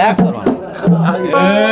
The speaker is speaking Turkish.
এক ধরনের